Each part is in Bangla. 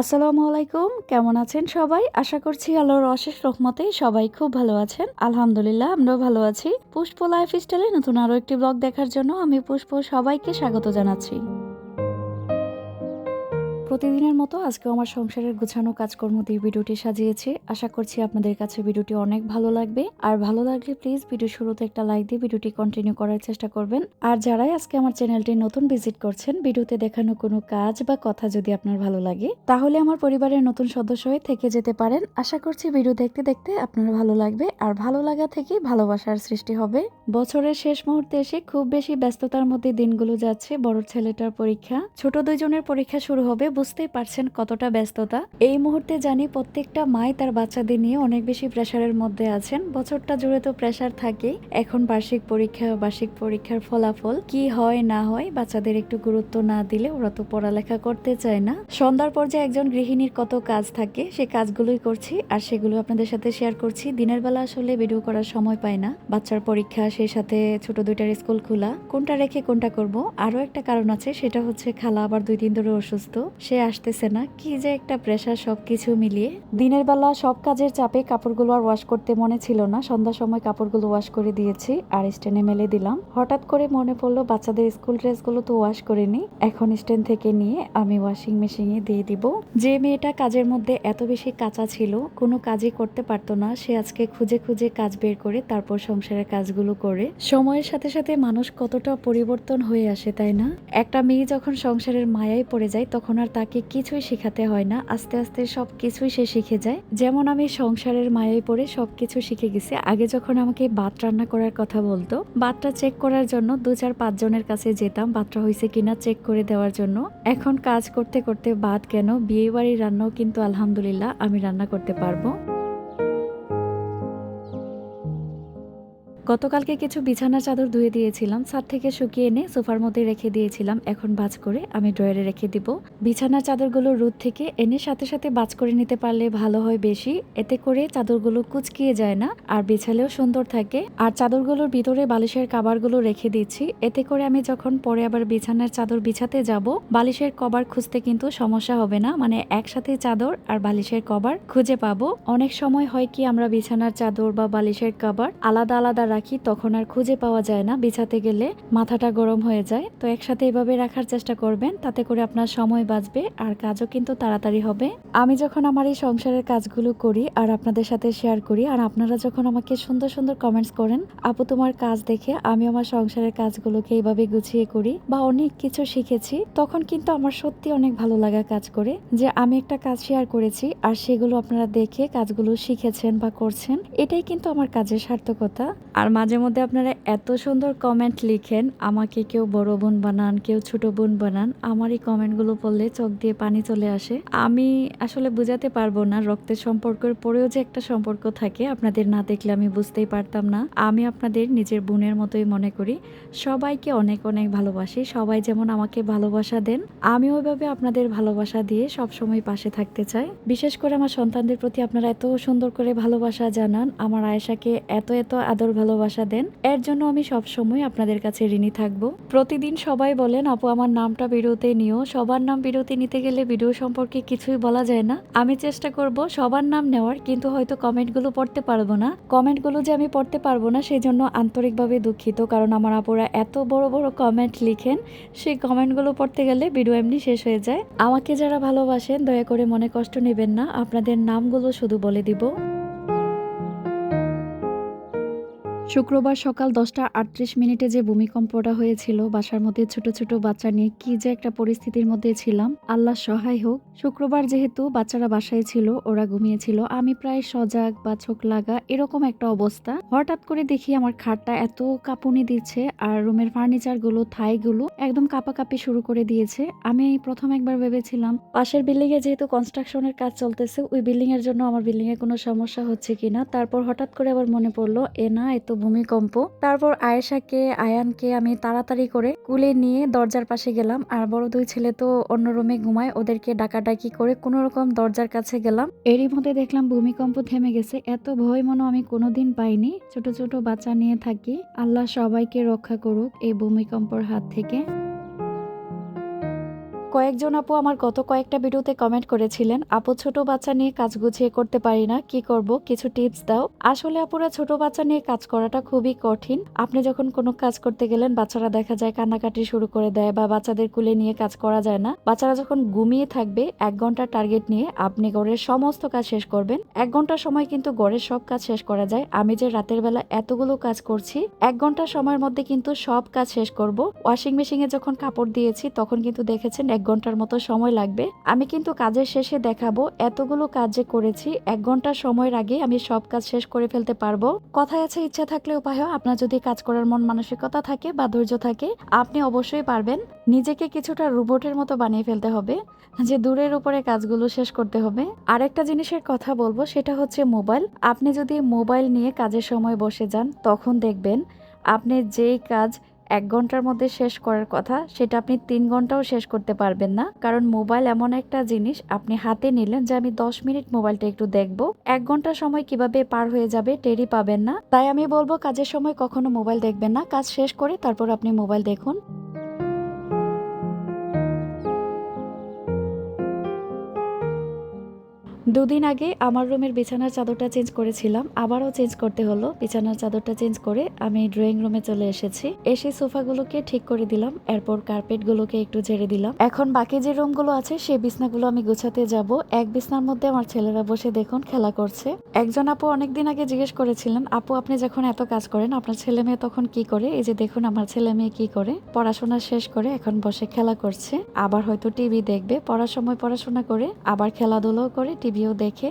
আসসালামু আলাইকুম, কেমন আছেন সবাই? আশা করছি আল্লাহর অশেষ রহমতে সবাই খুব ভালো আছেন। আলহামদুলিল্লাহ, আমরাও ভালো আছি। পুষ্প লাইফ স্টাইলে নতুন আরও একটি ব্লগ দেখার জন্য আমি পুষ্প সবাইকে স্বাগত জানাচ্ছি। প্রতিদিনের মতো আজকে আমার সংসারের গুছানো কাজকর্ম দিয়ে ভিডিওটি সাজিয়েছি। আশা করছি আপনাদের কাছে ভিডিওটি অনেক ভালো লাগবে। আর ভালো লাগলে প্লিজ ভিডিও শুরুতে একটা লাইক দিয়ে ভিডিওটি কন্টিনিউ করার চেষ্টা করবেন। আর যারাই আজকে আমার চ্যানেলটি নতুন ভিজিট করছেন, ভিডিওতে দেখানো কোনো কাজ বা কথা যদি আপনার ভালো লাগে, তাহলে আমার পরিবারের নতুন সদস্য হয়ে থেকে যেতে পারেন। আশা করছি ভিডিও দেখতে দেখতে আপনার ভালো লাগবে। আর ভালো লাগা থেকে ভালোবাসার সৃষ্টি হবে। বছরের শেষ মুহূর্তে এসে খুব বেশি ব্যস্ততার মধ্যে দিনগুলো যাচ্ছে। বড় ছেলেটার পরীক্ষা, ছোট দুইজনের পরীক্ষা শুরু হবে। বুঝতেই পারছেন কতটা ব্যস্ততা। এই মুহূর্তে জানি প্রত্যেকটা মাই তার বাচ্চাদের নিয়ে অনেক বেশি প্রেসারের মধ্যে আছেন। বছরটা জুড়ে তো প্রেসার থাকেই। এখন বার্ষিক পরীক্ষা, বার্ষিক পরীক্ষার ফলাফল, কি হয়, না হয়, বাচ্চাদের একটু গুরুত্ব না দিলে ওরা তো পড়ালেখা করতে চায় না। সন্ধ্যার পর যে একজন গৃহিণীর কত কাজ থাকে, সে কাজগুলোই করছি আর সেগুলো আপনাদের সাথে শেয়ার করছি। দিনের বেলা আসলে ভিডিও করার সময় পায় না। বাচ্চার পরীক্ষা সেই সাথে ছোট দুইটার স্কুল খোলা। কোনটা রেখে কোনটা করব? আরও একটা কারণ আছে, সেটা হচ্ছে খালা আবার দুই দিন ধরে অসুস্থ। সে আসতেছে না। কি যে একটা প্রেশার সবকিছু মিলিয়ে। দিনের বেলা সব কাজের চাপে কাপড়গুলো আর ওয়াশ করতে মনে ছিল না। সন্ধ্যার সময় কাপড়গুলো ওয়াশ করে দিয়েছি আর স্ট্যান্ডে মেলে দিলাম। হঠাৎ করে মনে পড়ল, বাচ্চাদের স্কুল ড্রেসগুলো তো ওয়াশ করিনি এখন স্ট্যান্ড থেকে নিয়ে আমি ওয়াশিং মেশিনে দিয়ে দিব। যে মেয়েটা কাজের মধ্যে এত বেশি কাঁচা ছিল, কোনো কাজই করতে পারতো না। সে আজকে খুঁজে খুঁজে কাজ বের করে, তারপর সংসারের কাজগুলো করে। সময়ের সাথে সাথে মানুষ কতটা পরিবর্তন হয়ে আসে, তাই না? একটা মেয়ে যখন সংসারের মায়ায় পড়ে যায়, তখন আর তাকে কিছুই শেখাতে হয় না, আস্তে আস্তে সব কিছুই সে শিখে যায়। যেমন আমি সংসারের মায়ায় পড়ে সব কিছু শিখে গেছি, আগে যখন আমাকে ভাত রান্না করার কথা বলতো, ভাতটা চেক করার জন্য দু চার পাঁচজনের কাছে যেতাম, ভাতটা হয়েছে কিনা চেক করে দেওয়ার জন্য। এখন কাজ করতে করতে বাদ কেন বিয়ে বাড়ির রান্নাও কিন্তু আলহামদুলিল্লাহ আমি রান্না করতে পারব। গতকালকে কিছু বিছানার চাদর ধুয়ে দিয়েছিলাম। ছাদ থেকে শুকিয়ে এনে সোফার মধ্যে রেখে দিয়েছিলাম। এখন বাজ করে আমি ড্রয়ারে রেখে দিব। বিছানার চাদরগুলো রোদ থেকে এনে সাথে সাথে বাজ করে নিতে পারলে ভালো হয় বেশি। এতে করে চাদরগুলো কুচকিয়ে যায় না আর বিছালেও সুন্দর থাকে। আর চাদরগুলোর ভিতরে বালিশের কাবারগুলো রেখে দিচ্ছি। এতে করে আমি যখন পরে আবার বিছানার চাদর বিছাতে যাব, বালিশের কভার খুঁজতে কিন্তু সমস্যা হবে না। মানে একসাথে চাদর আর বালিশের কভার খুঁজে পাবো। অনেক সময় হয় কি আমরা বিছানার চাদর বা বালিশের কভার আলাদা আলাদা রাখি, তখন আর খুঁজে পাওয়া যায় না। বিছাতে গেলে মাথাটা গরম হয়ে যায়। তো একসাথে এভাবে রাখার চেষ্টা করবেন, তাতে করে আপনার সময় বাঁচবে আর কাজও কিন্তু তাড়াতাড়ি হবে। আমি যখন আমার এই সংসারের কাজগুলো করি আর আপনাদের সাথে শেয়ার করি, আর আপনারা যখন আমাকে সুন্দর সুন্দর কমেন্টস করেন, আপু, তোমার কাজ দেখে আমি আমার সংসারের কাজগুলোকে এইভাবে গুছিয়ে করি বা অনেক কিছু শিখেছি, তখন কিন্তু আমার সত্যি অনেক ভালো লাগা কাজ করে যে আমি একটা কাজ শেয়ার করেছি আর সেগুলো আপনারা দেখে কাজগুলো শিখেছেন বা করছেন, এটাই কিন্তু আমার কাজের সার্থকতা। আর মাঝে মধ্যে আপনারা এত সুন্দর কমেন্ট লিখেন, আমাকে কেউ বড় বোন বানান, কেউ ছোট বোন বানান আমার এই কমেন্টগুলো পড়লে চোখ দিয়ে পানি চলে আসে। আমি আসলে বুঝাতে পারব না রক্তের সম্পর্কের পরেও যে একটা সম্পর্ক থাকে, আপনাদের না দেখলে আমি বুঝতেই পারতাম না। আমি আপনাদের নিজের বোনের মতোই মনে করি। সবাইকে অনেক অনেক ভালোবাসি। সবাই যেমন আমাকে ভালোবাসা দেন, আমি ওইভাবে আপনাদের ভালোবাসা দিয়ে সব সময় পাশে থাকতে চাই। বিশেষ করে আমার সন্তানদের প্রতি আপনারা এত সুন্দর করে ভালোবাসা জানান, আমার আয়েশাকে এত এত আদর ভালোবাসা দেন, এর জন্য আমি সব সময় আপনাদের কাছে ঋণী থাকব। প্রতিদিন সবাই বলেন, আপু, আমার নামটা ভিডিওতে নিও। সবার নাম বিরতি নিতে গেলে ভিডিও সম্পর্কে কিছুই বলা যায় না। আমি চেষ্টা করব সবার নাম নেওয়ার, কিন্তু হয়তো কমেন্টগুলো পড়তে পারব না। কমেন্টগুলো যে আমি পড়তে পারব না সেই জন্য আন্তরিকভাবে দুঃখিত, কারণ আমার আপুরা এত বড় বড় কমেন্ট লিখেন, সেই কমেন্টগুলো পড়তে গেলে ভিডিও এমনি শেষ হয়ে যায়। আমাকে যারা ভালোবাসেন, দয়া করে মনে কষ্ট নেবেন না। আপনাদের নামগুলো শুধু বলে দিব। শুক্রবার সকাল দশটা আটত্রিশ মিনিটে যে ভূমিকম্পটা হয়েছিল, বাসার মধ্যে ছোট ছোট বাচ্চা নিয়ে কি যে একটা পরিস্থিতির মধ্যে ছিলাম, আল্লাহ সহায় হোক। শুক্রবার যেহেতু বাচ্চারা বাসায় ছিল, ওরা ঘুমিয়েছিল, আমি প্রায় সজাগ বা চোখ লাগা এরকম একটা অবস্থা। হঠাৎ করে দেখি আমার খাটটা এত কাঁপুনি দিচ্ছে আর রুমের ফার্নিচারগুলো থাই গুলো একদম কাঁপাকাঁপি শুরু করে দিয়েছে। আমি প্রথম একবার ভেবেছিলাম, পাশের বিল্ডিং এ যেহেতু কনস্ট্রাকশনের কাজ চলতেছে, ওই বিল্ডিং এর জন্য আমার বিল্ডিং এ কোনো সমস্যা হচ্ছে কিনা? তারপর হঠাৎ করে আবার মনে পড়ল, এ না এত ভূমিকম্প। তারপর আয়েশাকে, আয়ানকে আমি তাড়াতাড়ি করে কুলে নিয়ে দরজার পাশে গেলাম। আর বড় দুই ছেলে তো অন্য রুমে ঘুমায়, ওদেরকে ডাকাডাকি করে কোনো রকম দরজার কাছে গেলাম। এরই মধ্যে দেখলাম ভূমিকম্প থেমে গেছে। এত ভয় মনে আমি কোনোদিন পাইনি। ছোট ছোট বাচ্চা নিয়ে থাকি। আল্লাহ সবাইকে রক্ষা করুক এই ভূমিকম্পর হাত থেকে। কয়েকজন আপু আমার গত কয়েকটা ভিডিওতে কমেন্ট করেছিলেন, আপু ছোট বাচ্চা নিয়ে কাজ গুছিয়ে করতে পারি না, কি করব? কিছু টিপস দাও। আসলে আপুরা ছোট বাচ্চা নিয়ে কাজ করাটা খুবই কঠিন। আপনি যখন কোনো কাজ করতে গেলেন, বাচ্চারা দেখা যায় কান্নাকাটি শুরু করে দেয় বা বাচ্চাদের কুলে নিয়ে কাজ করা যায় না। বাচ্চারা যখন ঘুমিয়ে থাকবে, এক ঘণ্টা টার্গেট নিয়ে আপনি ঘরের সমস্ত কাজ শেষ করবেন। এক ঘণ্টা সময় কিন্তু ঘরের সব কাজ শেষ করা যায়। আমি যে রাতের বেলা এতগুলো কাজ করছি, এক ঘণ্টা সময়ের মধ্যে কিন্তু সব কাজ শেষ করব। ওয়াশিং মেশিনে যখন কাপড় দিয়েছি, তখন কিন্তু দেখেছেন এক ঘণ্টার মতো সময় লাগবে। আমি কিন্তু কাজের শেষে দেখাবো এতগুলো কাজ যে করেছি, এক ঘণ্টা সময়ের আগে আমি সব কাজ শেষ করে ফেলতে পারব। কথায় আছে, ইচ্ছা থাকলে উপায় আপনার যদি কাজ করার মন মানসিকতা থাকে বা ধৈর্য থাকে, আপনি অবশ্যই পারবেন। নিজেকে কিছুটা রোবটের মতো বানিয়ে ফেলতে হবে, যে দূরের উপরে কাজগুলো শেষ করতে হবে। আরেকটা জিনিসের কথা বলব, সেটা হচ্ছে মোবাইল। আপনি যদি মোবাইল নিয়ে কাজের সময় বসে যান, তখন দেখবেন আপনি যেই কাজ এক ঘণ্টার মধ্যে শেষ করার কথা, সেটা আপনি তিন ঘন্টাও শেষ করতে পারবেন না। কারণ মোবাইল এমন একটা জিনিস আপনি হাতে নিলেন যে আমি দশ মিনিট মোবাইলটা একটু দেখব। এক ঘণ্টা সময় কীভাবে পার হয়ে যাবে টেরি পাবেন না। তাই আমি বলব, কাজের সময় কখনো মোবাইল দেখবেন না। কাজ শেষ করে তারপর আপনি মোবাইল দেখুন। দুদিন আগে আমার রুমের বিছানার চাদরটা চেঞ্জ করেছিলাম, আবারও চেঞ্জ করতে হলো। বিছানার চাদরটা চেঞ্জ করে আমি ড্রয়িং রুমে চলে এসেছি। এসে সোফাগুলোকে ঠিক করে দিলাম, এরপর কার্পেটগুলোকে একটু ঝেড়ে দিলাম। এখন বাকি যে রুমগুলো আছে সেই বিছনাগুলো আমি গুছাতে যাব। এক বিছনার মধ্যে আমার ছেলেরা বসে দেখুন, খেলা করছে। একজন আপু অনেকদিন আগে জিজ্ঞেস করেছিলেন, আপু, আপনি যখন এত কাজ করেন, আপনার ছেলে মেয়ে তখন কি করে? এই যে দেখুন, আমার ছেলে মেয়ে কি করে? পড়াশোনা শেষ করে এখন বসে খেলা করছে। আবার হয়তো টিভি দেখবে। পড়ার সময় পড়াশোনা করে, আবার খেলাধুলাও করে টিভিও দেখে,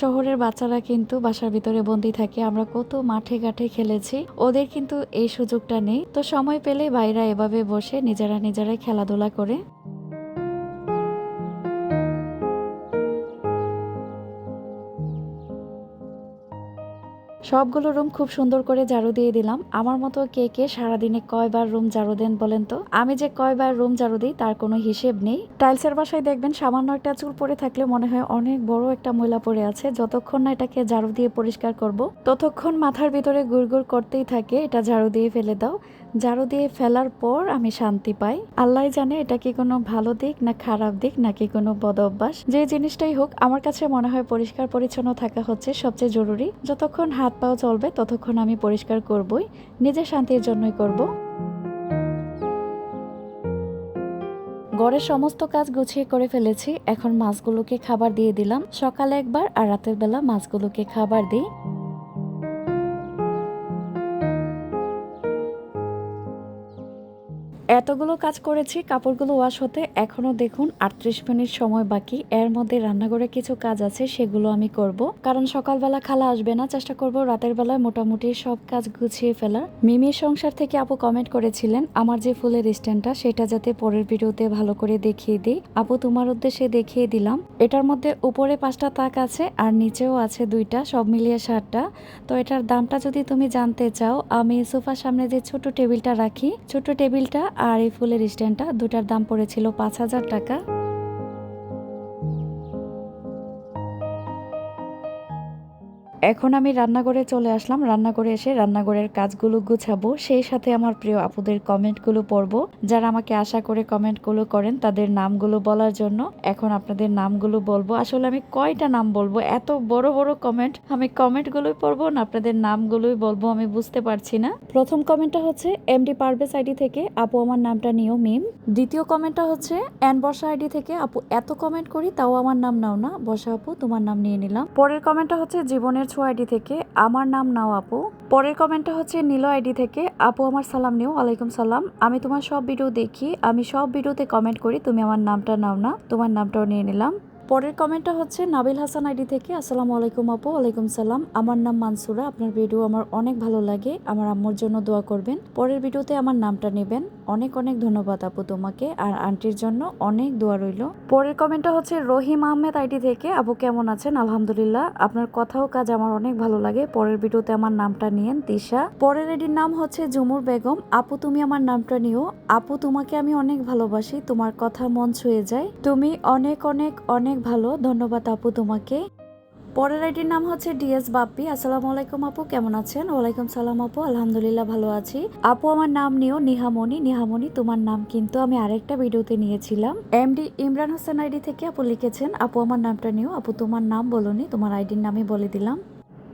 শহরের বাচ্চারা কিন্তু বাসার ভিতরে বন্দি থাকে। আমরা কত মাঠে ঘাটে খেলেছি, ওদের কিন্তু এই সুযোগটা নেই। তো সময় পেলে বাইরা এভাবে বসে নিজেরা নিজেরাই খেলাধুলা করে সবগুলো রুম খুব সুন্দর করে ঝাড়ু দিয়ে দিলাম। আমার মতো কে কে সারাদিনে কয়বার রুম ঝাড়ু দেন বলেন তো? আমি যে কয়বার রুম ঝাড়ু দিই তার কোনো হিসেব নেই। টাইলসের বাসায় দেখবেন সামান্য একটা চুল পরে থাকলে মনে হয় অনেক বড় একটা ময়লা পড়ে আছে। যতক্ষণ না এটাকে ঝাড়ু দিয়ে পরিষ্কার করব, ততক্ষণ মাথার ভিতরে গুড়গুড় করতেই থাকে। এটা ঝাড়ু দিয়ে ফেলে দাও। ঝাড়ু দিয়ে ফেলার পর আমি শান্তি পাই। আল্লাহ জানে এটা কি কোনো ভালো দিক না খারাপ দিক, নাকি কোনো বদ অভ্যাস। যে জিনিসটাই হোক, আমার কাছে মনে হয় পরিষ্কার পরিচ্ছন্ন থাকা হচ্ছে সবচেয়ে জরুরি। যতক্ষণ হাত পাও চলবে, ততক্ষণ আমি পরিষ্কার করবই। নিজের শান্তির জন্যই করব। ঘরের সমস্ত কাজ গুছিয়ে করে ফেলেছি। এখন মাছগুলোকে খাবার দিয়ে দিলাম। সকালে একবার আর রাতের বেলা মাছগুলোকে খাবার দিই। এতগুলো কাজ করেছি, কাপড়গুলো ওয়াশ হতে। এখনও দেখুন, আটত্রিশ মিনিট সময় বাকি। এর মধ্যে রান্নাঘরে কিছু কাজ আছে, সেগুলো আমি করব। কারণ সকালবেলা খালা আসবে না, চেষ্টা করব রাতের বেলায় মোটামুটি সব কাজ গুছিয়ে ফেলার। মিমির সংসার থেকে আপু কমেন্ট করেছিলেন, আমার যে ফুলের স্ট্যান্ডটা, সেটা যাতে পরের ভিডিওতে ভালো করে দেখিয়ে দিই। আপু, তোমার উদ্দেশ্যে দেখিয়ে দিলাম। এটার মধ্যে উপরে পাঁচটা তাক আছে, আর নিচেও আছে দুইটা, সব মিলিয়ে সাতটা। তো এটার দামটা যদি তুমি জানতে চাও, আমি সোফার সামনে যে ছোট টেবিলটা রাখি ছোট টেবিলটা আর এই ফুলের স্ট্যান্ডটা দুটার দাম পড়েছিল পাঁচ হাজার টাকা। এখন আমি রান্নাঘরে চলে আসলাম। রান্নাঘরে এসে রান্নাঘরের কাজগুলো গুছাবো। সেই সাথে আমার প্রিয় আপুদের কমেন্টগুলো পড়ব। যারা আমাকে আশা করে কমেন্টগুলো করেন, তাদের নামগুলো বলার জন্য এখন আপনাদের নামগুলো বলব। আসলে আমি কয়টা নাম বলব? এত বড় বড় কমেন্ট আমি কমেন্টগুলোই পড়ব না, আপনাদের নামগুলোই বলব, আমি বুঝতে পারছি না। প্রথম কমেন্টটা হচ্ছে, এমডি পারভেজ আইডি থেকে আপু আমার নামটা নিও মিম। দ্বিতীয় কমেন্টটা হচ্ছে এন বর্ষা আইডি থেকে আপু এত কমেন্ট করি, তাও আমার নাম নাও না। বর্ষা আপু, তোমার নাম নিয়ে নিলাম। পরের কমেন্টটা হচ্ছে, জীবনের ছো আইডি থেকে আমার নাম নাও আপু। পরের কমেন্টটা হচ্ছে নীল আইডি থেকে, আপু, আমার সালাম নিও, ওয়ালাইকুম সালাম। আমি তোমার সব ভিডিও দেখি, আমি সব ভিডিওতে কমেন্ট করি, তুমি আমার নামটা নাও না, তোমার নামটাও নিয়ে নিলাম। পরের কমেন্টটা হচ্ছে নাবিল হাসান আইডি থেকে, আসসালামু আলাইকুম আপু, ওয়ালাইকুম সালাম। আমার নাম মানসুরা, আপনার ভিডিও আমার অনেক ভালো লাগে, আমার আম্মুর জন্য দোয়া করবেন। পরের ভিডিওতে আমার নামটা নেবেন। অনেক অনেক ধন্যবাদ আপু তোমাকে, আর আন্টির জন্য অনেক দোয়া রইল। পরের কমেন্টটা হচ্ছে, রহিম আহমেদ আইডি থেকে, আপু কেমন আছেন? আলহামদুলিল্লাহ, আপনার কথাও কাজ আমার অনেক ভালো লাগে। পরের ভিডিওতে আমার নামটা নিয়েন তিশা। পরের আইডির নাম হচ্ছে, জুমুর বেগম, আপু তুমি আমার নামটা নিও। আপু তোমাকে আমি অনেক ভালোবাসি, তোমার কথা মন ছুঁয়ে যায়। তুমি অনেক অনেক অনেক ভালো, ধন্যবাদ আপু তোমাকে। পরের আইডির নাম হচ্ছে ডিএস বাপ্পি। আসসালামু আলাইকুম আপু, কেমন আছেন? ওয়ালাইকুম সালাম আপু, আলহামদুলিল্লাহ ভালো আছি। আপু, আমার নাম নিও, নিহামণি। নিহামণি, তোমার নাম কিন্তু আমি আরেকটা ভিডিওতে নিয়েছিলাম। এমডি ইমরান হোসেন আইডি থেকে আপু লিখেছেন, আপু, আমার নামটা নিও। আপু, তোমার নাম বলনি, তোমার আইডির নামই বলে দিলাম।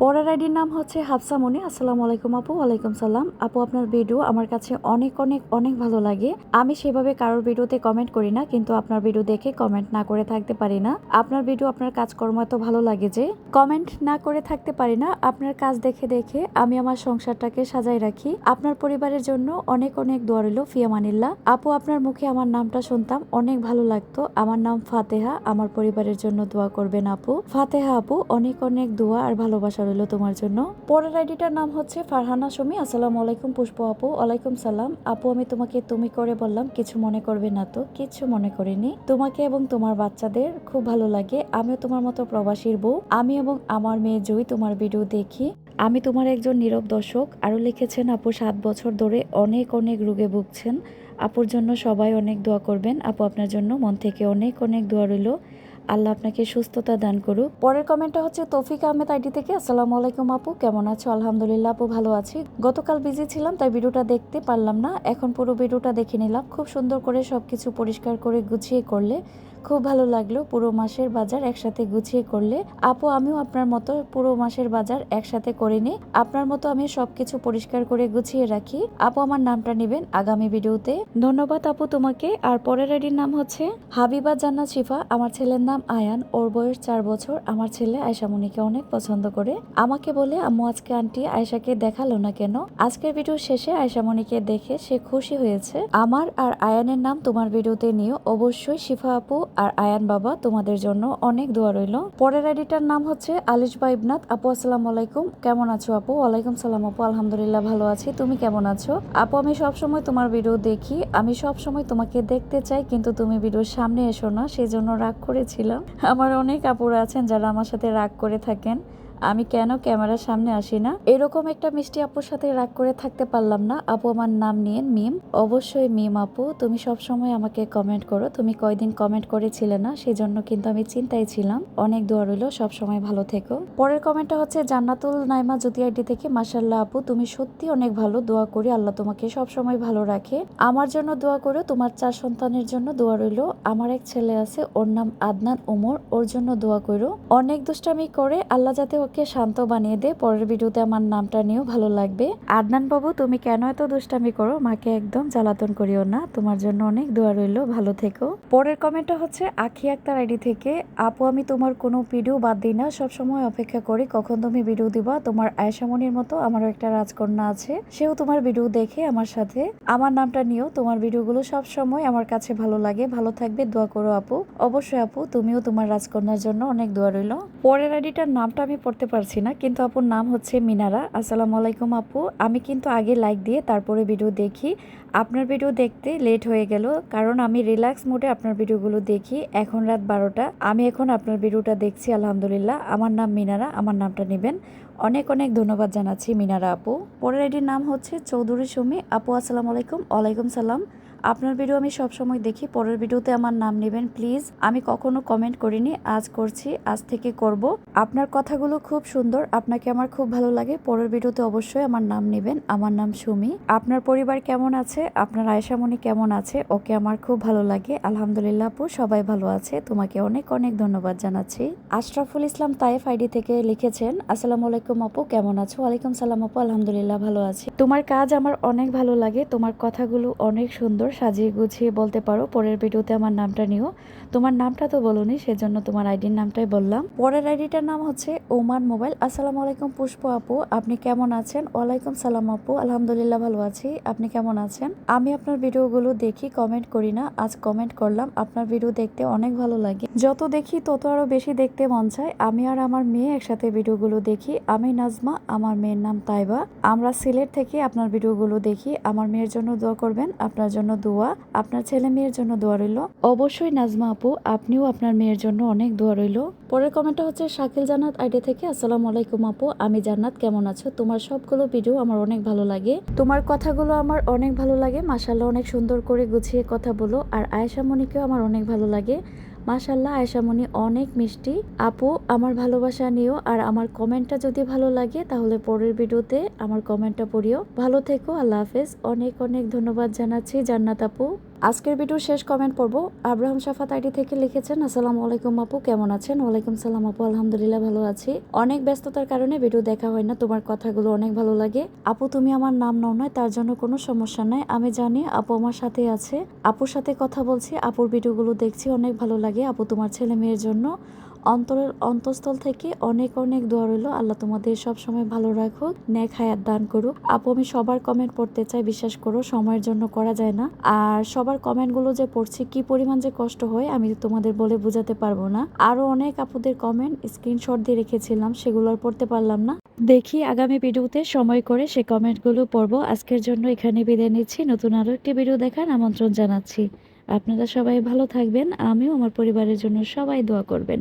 পরের আইডির নাম হচ্ছে হাফসা মনি। আসসালামু আলাইকুম আপু, ওয়ালাইকুম সালাম। আপু, আপনার ভিডিও আমার কাছে অনেক অনেক অনেক ভালো লাগে। আমি সেভাবে কারোর ভিডিওতে কমেন্ট করি না, কিন্তু আপনার ভিডিও দেখে কমেন্ট না করে থাকতে পারি না। আপনার ভিডিও, আপনার কাজকর্ম এত ভালো লাগে যে কমেন্ট না করে থাকতে পারি না। আপনার কাজ দেখে দেখে আমি আমার সংসারটাকে সাজাই রাখি। আপনার পরিবারের জন্য অনেক অনেক দোয়া রইল ফিয়ামানিল্লাহ আপু, আপনার মুখে আমার নামটা শুনতাম, অনেক ভালো লাগতো। আমার নাম ফাতেহা, আমার পরিবারের জন্য দোয়া করবেন আপু। ফাতেহা আপু, অনেক অনেক দোয়া আর ভালোবাসা রইল তোমার জন্য। পরের আইডিটার নাম হচ্ছে ফারহানা সুমি। আসসালামু আলাইকুম পুষ্প আপু। ওয়ালাইকুম সালাম। আপু, আমি তোমাকে তুমি করে বললাম, কিছু মনে করবে না তো? কিছু মনে করিনি। তোমাকে এবং তোমার বাচ্চাদের খুব ভালো লাগে। আমিও তোমার মতো প্রবাসীর বউ। আমি এবং আমার মেয়ে জুই তোমার ভিডিও দেখি। আমি তোমার একজন নীরব দর্শক। আরও লিখেছেন, আপু, সাত বছর ধরে অনেক অনেক রোগে ভুগছেন। আপুর জন্য সবাই অনেক দোয়া করবেন। আপু, আপনার জন্য মন থেকে অনেক অনেক দোয়া রইল। আল্লাহ আপনাকে সুস্থতা দান করুক। পরের কমেন্টটা হচ্ছে তৌফিক আহমেদ আইডি থেকে, আসসালামু আলাইকুম আপু, কেমন আছো? আলহামদুলিল্লাহ আপু ভালো আছি। গতকাল বিজি ছিলাম, তাই ভিডিওটা দেখতে পারলাম না। এখন পুরো ভিডিওটা দেখে নিলাম। খুব সুন্দর করে সবকিছু পরিষ্কার করে গুছিয়ে করলে খুব ভালো লাগল পুরো মাসের বাজার একসাথে গুছিয়ে করলে। আপু, আমিও আপনার মতো পুরো মাসের বাজার একসাথে করে নিই। আপনার মতো আমি সবকিছু পরিষ্কার করে গুছিয়ে রাখি। আপু আমার নামটা নেবেন আগামী ভিডিওতে। ধন্যবাদ আপু তোমাকে। আর পরের আইডির নাম হচ্ছে হাবিবা জান্নাত শিফা। আমার ছেলের নাম আয়ান। ওর বয়স চার বছর। আমার ছেলে আয়সামণিকে অনেক পছন্দ করে। আমাকে বলে, আম্মু, আজকে আন্টি আয়সাকে দেখাল না কেন? আজকের ভিডিও শেষে আয়সামণিকে দেখে সে খুশি হয়েছে। আমার আর আয়ানের নাম তোমার ভিডিওতে নিও। অবশ্যই শিফা আপু আর আয়ান বাবা, তোমাদের জন্য অনেক দোয়া রইল। পরের আইডিটার নাম হচ্ছে আলিশ বা ইবনাথ আপু, আসসালাম আলাইকুম। কেমন আছো আপু? ওয়ালাইকুম সালাম আপু, আলহামদুলিল্লাহ ভালো আছি। তুমি কেমন আছো? আপু, আমি সবসময় তোমার ভিডিও দেখি। আমি সব সময় তোমাকে দেখতে চাই, কিন্তু তুমি ভিডিওর সামনে এসো না সেই জন্য রাগ করেছিলাম। আমার অনেক আপুরা আছেন যারা আমার সাথে রাগ করে থাকেন। আমি কেন ক্যামেরার সামনে আসি না? এরকম একটা মিষ্টি আপুর সাথে রাগ করে থাকতে পারলাম না। আপু আমার নাম নিয়েন, মিম। অবশ্যই মিম আপু, তুমি সব সময় আমাকে কমেন্ট করো। তুমি কয়দিন কমেন্ট করেছিলে না সেই জন্য কিন্তু আমি চিন্তায় ছিলাম। অনেক দোয়া রইল সব সময় ভালো থেকো। পরের কমেন্টটা হচ্ছে, জান্নাতুল নাইমা জ্যোতি আইডি থেকে মাসাল্লাহ আপু, তুমি সত্যি অনেক ভালো। দোয়া করি, আল্লাহ তোমাকে সব সময় ভালো রাখে। আমার জন্য দোয়া করো, তোমার চার সন্তানের জন্য দোয়া রইল। আমার এক ছেলে আছে, ওর নাম আদনান ওমর, ওর জন্য দোয়া করো। অনেক দুষ্টামি করে, আল্লাহ যাতে ওকে শান্ত বানিয়ে দে, পরের ভিডিওতে আমার নামটা নিয়েও ভালো লাগবে। আদনান বাবু, তুমি কেন এত দুষ্টামি করো? মাকে একদম জ্বালাতন করিও না। তোমার জন্য অনেক দোয়া রইল, ভালো থেকো। পরের কমেন্টটা হচ্ছে, আখি আক্তার আইডি থেকে, আপু, আমি তোমার কোনো ভিডিও বাদ দিই না। সব সময় অপেক্ষা করি। কখন তুমি ভিডিও দিবা? তোমার আয়সামনির মতো আমারও একটা রাজকন্যা আছে। সেও তোমার ভিডিও দেখে আমার সাথে। আমার নামটা নিও। তোমার ভিডিওগুলো সব সময় আমার কাছে ভালো লাগে। ভালো থাকবে, দোয়া করো আপু। অবশ্যই আপু, তুমিও তোমার রাজকন্যার জন্য অনেক দোয়া রইল। পরের আইডিটার নামটা আমি পড়তে পারছি না, কিন্তু আপুর নাম হচ্ছে মিনারা। আসসালামু আলাইকুম আপু। আমি কিন্তু আগে লাইক দিয়ে তারপরে ভিডিও দেখি। আপনার ভিডিও দেখতে লেট হয়ে গেল, কারণ আমি রিল্যাক্স মোডে আপনার ভিডিওগুলো দেখি। এখন রাত বারোটা, আমি এখন আপনার ভিডিওটা দেখছি, আলহামদুলিল্লাহ। আমার নাম মিনারা, আমার নামটা নেবেন। অনেক অনেক ধন্যবাদ জানাচ্ছি মিনারা আপু। পরের আইডির নাম হচ্ছে চৌধুরী সুমি। আপু, আসসালামু আলাইকুম। ওয়ালাইকুম সালাম। আপনার ভিডিও আমি সব সময় দেখি, পরের ভিডিওতে আমার নাম নেবেন প্লিজ আমি কখনো কমেন্ট করিনি, আজ করছি, আজ থেকে করব। আপনার কথাগুলো খুব সুন্দর, আপনাকে আমার খুব ভালো লাগে। পরের ভিডিওতে অবশ্যই আমার নাম নেবেন, আমার নাম সুমি। আপনার পরিবার কেমন আছে? আপনার আয়সামণি কেমন আছে? ওকে আমার খুব ভালো লাগে। আলহামদুলিল্লাহ আপু, সবাই ভালো আছে। তোমাকে অনেক অনেক ধন্যবাদ জানাচ্ছি। আশরাফুল ইসলাম তাইফ আইডি থেকে লিখেছেন, আসসালামু আলাইকুম আপু, কেমন আছো? ওয়ালাইকুম সালাম আপু, আলহামদুলিল্লাহ ভালো আছি। তোমার কাজ আমার অনেক ভালো লাগে, তোমার কথাগুলো অনেক সুন্দর। সাজিয়ে গুছিয়ে বলতে পারো, পরের ভিডিওতে আমার নামটা নিও। তোমার নামটা তো বলনি, সেজন্য তোমার আইডির নামটাই বললাম। পরের আইডিটার নাম হচ্ছে ওমান মোবাইল। আসসালামু আলাইকুম পুষ্প আপু, আপনি কেমন আছেন? ওয়ালাইকুম সালাম আপু, আলহামদুলিল্লাহ ভালো আছি। আপনি কেমন আছেন? আমি আপনার ভিডিওগুলো দেখি কমেন্ট করি না, আজ কমেন্ট করলাম। আপনার ভিডিও দেখতে অনেক ভালো লাগে। যত দেখি তত আরও বেশি দেখতে মন চায়। আমি আর আমার মেয়ে একসাথে ভিডিওগুলো দেখি। আমি নাজমা, আমার মেয়ের নাম তাইবা। আমরা সিলেট থেকে আপনার ভিডিওগুলো দেখি। আমার মেয়ের জন্য দোয়া করবেন, আপনার জন্য দোয়া, আপনার ছেলে মেয়ের জন্য দোয়া রইল। অবশ্যই নাজমা আপু, আপনিও আপনার মেয়ের জন্য অনেক দোয়া রইল। পরের কমেন্টটা হচ্ছে শাকিল জান্নাত আইডি থেকে, আসসালামু আলাইকুম আপু, আমি জান্নাত, কেমন আছো? তোমার সবগুলো ভিডিও আমার অনেক ভালো লাগে। তোমার কথাগুলো আমার অনেক ভালো লাগে মাসাল্লাহ অনেক সুন্দর করে গুছিয়ে কথা বলো। আর আয়েশা মনিকেও আমার অনেক ভালো লাগে। মাশাল্লাহ আয়সামণি অনেক মিষ্টি। আপু, আমার ভালোবাসা নিও আর আমার কমেন্টটা যদি ভালো লাগে তাহলে পরের ভিডিওতে আমার কমেন্টটা পড়িও। ভালো থেকো, আল্লাহ হাফেজ। অনেক অনেক ধন্যবাদ জানাচ্ছি। জান্নাত আপু। আজকের ভিডিও শেষ কমেন্ট পড়ব। আব্রাহাম সাফাত আইডি থেকে লিখেছেন, আসসালামু আলাইকুম আপু, কেমন আছেন? ওয়ালাইকুম সালাম আপু, আলহামদুলিল্লাহ ভালো আছি। অনেক ব্যস্ততার কারণে ভিডিও দেখা হয় না, তোমার কথাগুলো অনেক ভালো লাগে। আপু, তুমি আমার নাম নাও নয়, তার জন্য কোনো সমস্যা নাই। আমি জানি আপু আমার সাথে আছে। আপুর সাথে কথা বলছি, আপুর ভিডিওগুলো দেখছি, অনেক ভালো লাগে। আপু তোমার ছেলে মেয়ের জন্য অন্তরের অন্তঃস্থল থেকে অনেক অনেক দোয়া রইল। আল্লাহ তোমাদের সব সময় ভালো রাখুক নেক হায়াত দান করুক। আপু, আমি সবার কমেন্ট পড়তে চাই, বিশ্বাস করো, সময়ের জন্য করা যায় না। আর সবার কমেন্টগুলো যে পড়ছি, কি পরিমাণ যে কষ্ট হয়, আমি তোমাদের বলে বোঝাতে পারব না। আরও অনেক আপুদের কমেন্ট স্ক্রিনশট দিয়ে রেখেছিলাম, সেগুলো আর পড়তে পারলাম না। দেখি আগামী ভিডিওতে সময় করে সে কমেন্টগুলো পড়ব। আজকের জন্য এখানে বিদায় নিচ্ছি। নতুন আরও একটি ভিডিও দেখার আমন্ত্রণ জানাচ্ছি। আপনারা সবাই ভালো থাকবেন, আমিও আমার পরিবারের জন্য সবাই দোয়া করবেন।